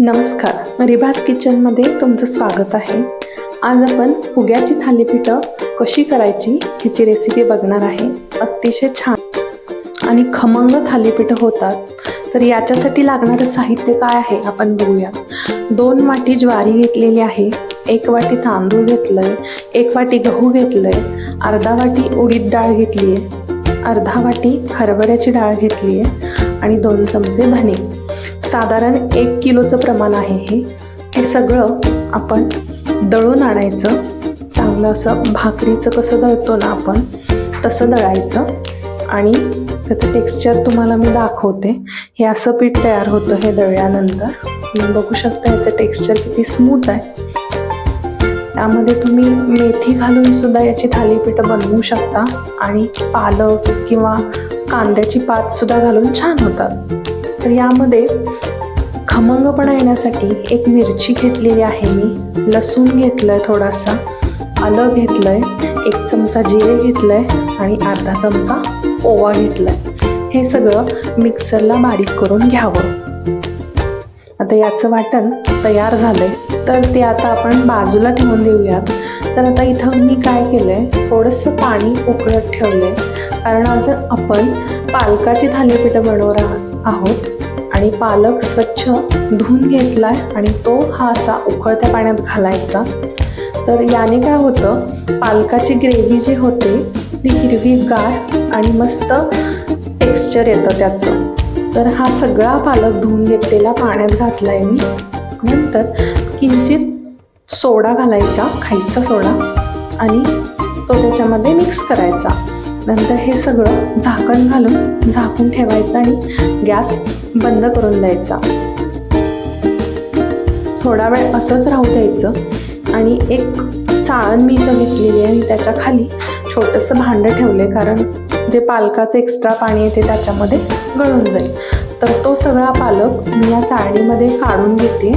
नमस्कार. रिभास किचनमध्ये तुमचं स्वागत आहे. आज आपण फुग्याची थालीपीठं कशी करायची ह्याची रेसिपी बघणार आहे. अतिशय छान. आणि खमंग थालीपीठं होतात. तर याच्यासाठी लागणारं साहित्य काय आहे आपण बघूया. दोन वाटी ज्वारी घेतलेली आहे. एक वाटी तांदूळ घेतलं आहे एक वाटी गहू घेतलं आहे अर्धा वाटी उडीद डाळ घेतली आहे अर्धा वाटी हरभऱ्याची डाळ घेतली आहे आणि दोन चमचे धणे. साधारण एक किलोचं प्रमाण आहे हे. हे सगळं आपण दळून आणायचं. चांगलं असं भाकरीचं कसं दळतो ना आपण तसं दळायचं. आणि त्याचं टेक्स्चर तुम्हाला मी दाखवते. हे असं पीठ तयार होतं हे दळल्यानंतर. तुम्ही बघू शकता याचं टेक्स्चर किती स्मूथ आहे. त्यामध्ये तुम्ही मेथी घालून सुद्धा याची थालीपीठं बनवू शकता. आणि पालक किंवा कांद्याची पात सुद्धा घालून छान होतात. तर यामध्ये खमंगपणा येण्यासाठी एक मिरची घेतलेली आहे मी. लसूण घेतलं आहे थोडासा आलं घेतलं आहे एक चमचा जिरे घेतलं आहे आणि अर्धा चमचा ओवा घेतला आहे हे सगळं मिक्सरला बारीक करून घ्यावं. आता याचं वाटण तयार झालं आहे तर ते आता आपण बाजूला ठेवून देऊयात. तर आता इथं मी काय केलं आहे थोडंसं पाणी उकळत ठेवलं आहे कारण आज आपण पालकाची थालीपीठं बनवणार आहोत. आणि पालक स्वच्छ धुवून घेतला आहे आणि तो हा असा उकळत्या पाण्यात घालायचा. तर याने काय होतं पालकाची ग्रेव्ही जी होते ती हिरवी गार आणि मस्त टेक्स्चर येतं त्याचं. तर हा सगळा पालक धुवून घेतलेला पाण्यात घातला आहे मी. नंतर किंचित सोडा घालायचा खायचा सोडा आणि तो त्याच्यामध्ये मिक्स करायचा. नंतर हे सगळं झाकण घालून झाकून ठेवायचं आणि गॅस बंद करून द्यायचा. थोडा वेळ असंच राहू द्यायचं आणि एक चाळण मी इथं घेतलेली आहे आणि त्याच्याखाली छोटंसं भांडं ठेवलं आहे कारण जे पालकाचं एक्स्ट्रा पाणी येते त्याच्यामध्ये गळून जाईल. तर तो सगळा पालक मी या चाळणीमध्ये काढून घेते.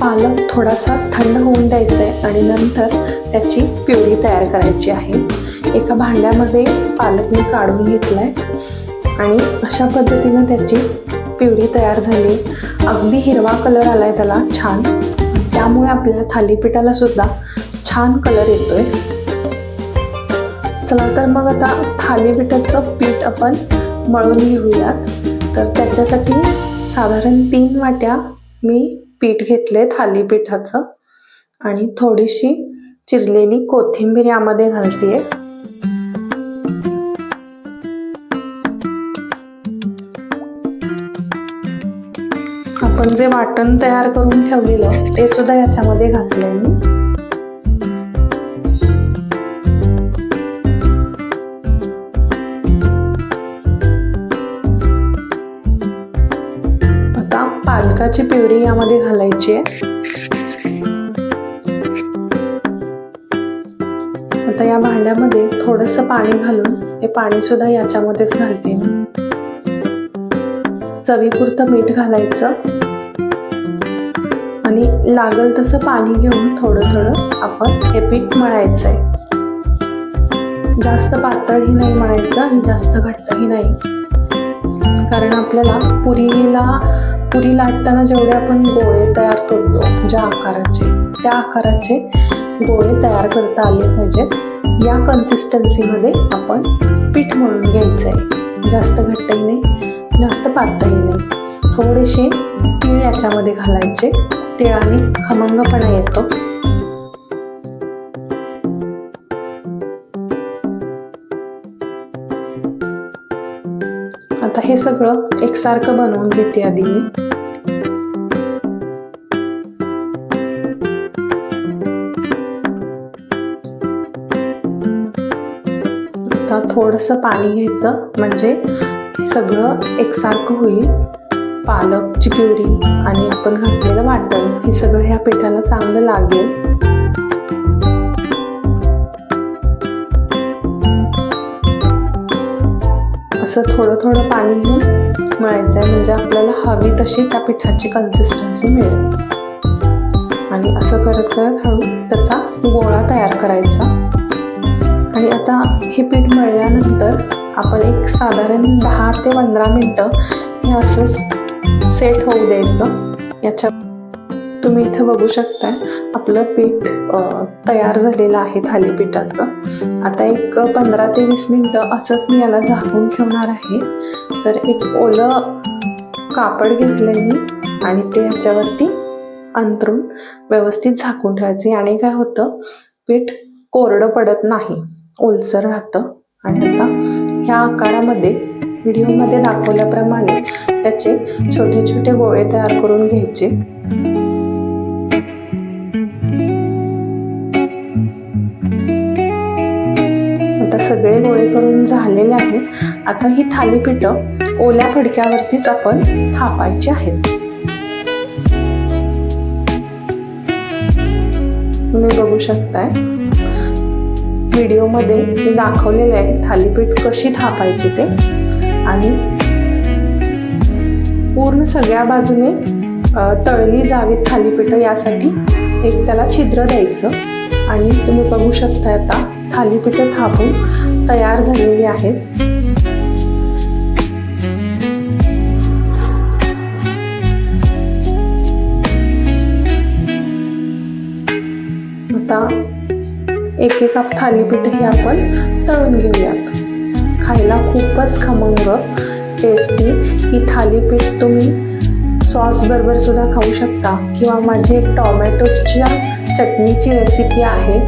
पालक थोडासा थंड होऊन द्यायचा आहे आणि नंतर त्याची प्युरी तयार करायची आहे. एका भांड्यामध्ये पालक मी काढून घेतला आहे आणि अशा पद्धतीनं त्याची पिवळी तयार झाली. अगदी हिरवा कलर आला आहे त्याला छान. त्यामुळे आपल्या थालीपीठाला सुद्धा छान कलर येतोय. चला तर मग आता थालीपीठाचं पीठ आपण मळून घेऊयात. तर त्याच्यासाठी साधारण तीन वाट्या मी पीठ घेतले थालीपीठाचं. आणि थोडीशी चिरलेली कोथिंबीर यामध्ये घालते आहे आपण जे वाटण तयार करून ठेवलेलं ते सुद्धा याच्यामध्ये घातलंय मी. आता पालकाची प्युरी यामध्ये घालायची आहे. आता या भांड्यामध्ये थोडंसं पाणी घालून हे पाणी सुद्धा याच्यामध्येच घालते मी. चवीपुरतं मीठ घालायचं. आणि लागल तसं पाणी घेऊन थोडं थोडं आपण हे पीठ मळायचं आहे जास्त पातळही नाही मळायचं आणि जास्त घट्टही नाही. कारण आपल्याला पुरीला पुरी लाटताना जेवढे आपण गोळे तयार करतो ज्या आकाराचे त्या आकाराचे गोळे तयार करता आले पाहिजेत या कन्सिस्टन्सीमध्ये आपण पीठ मळून घ्यायचं आहे जास्त घट्टही नाही जास्त पातळही नाही. थोडेसे तीळ याच्यामध्ये घालायचे. तिळाने खमंगपणा येतो. आता हे सगळं एकसारखं बनवून घेते आधी मी. आता थोडंसं पाणी घ्यायचं. म्हणजे सगळं एकसारखं होईल. पालकची प्युरी आणि आपण घातलेलं वाटण हे सगळं ह्या पिठाला चांगलं लागेल. असं थोडं थोडं पाणी घेऊन मळायचं आहे म्हणजे आपल्याला हवी तशी त्या पिठाची कन्सिस्टन्सी मिळेल. आणि असं करत करत हळू त्याचा गोळा तयार करायचा. आणि आता हे पीठ मळल्यानंतर आपण एक साधारण दहा ते पंधरा मिनटं हे असंच सेट होऊ द्यायचं. याच्या तुम्ही इथे बघू शकताय आपलं पीठ तयार झालेलं आहे थालीपीठाचं. आता एक पंधरा ते वीस मिनटं असंच मी याला झाकून ठेवणार आहे. तर एक ओलं कापड घेतलं मी आणि ते याच्यावरती अंतरून व्यवस्थित झाकून ठेवायचे. आणि काय होतं पीठ कोरडं पडत नाही ओलसर राहतं. आणि आता ह्या आकारामध्ये व्हिडिओमध्ये दाखवल्याप्रमाणे त्याचे छोटे छोटे गोळे तयार करून घ्यायचे. आता सगळे गोळे करून झालेले आहेत आता ही थालीपीठं ओल्या फडक्यावरतीच आपण थापायची आहेत. तुम्ही बघू शकताय. व्हिडिओमध्ये मी दाखवलेले आहे थालीपीठ कशी थापायची ते. आणि पूर्ण सगळ्या बाजूने तळली जावीत थालीपीठ यासाठी एक त्याला छिद्र द्यायचं. आणि तुम्ही बघू शकता आता थालीपीठं थापून तयार झालेली आहेत. आता एक एक थालीपीठही आपण तळून घेऊयात. खायला खूपच खमंग. टेस्टी ही थालीपीठ तुम्ही सॉस बरोबर सुद्धा खाऊ शकता. किंवा माझी एक टॉमॅटोच्या चटणीची रेसिपी आहे.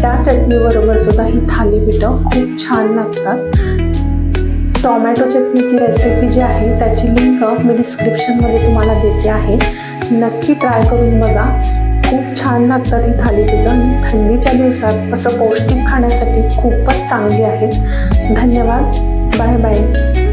त्या चटणीबरोबर सुद्धा ही थालीपीठं खूप छान लागतात. टॉमॅटो चटणीची रेसिपी जी आहे त्याची लिंक मी डिस्क्रिप्शनमध्ये तुम्हाला देते आहे. नक्की ट्राय करून बघा. खूप छान लागतात ही थालीपीठं. थंडीच्या दिवसात असं पौष्टिक खाण्यासाठी खूपच चांगली आहेत. धन्यवाद. Bye bye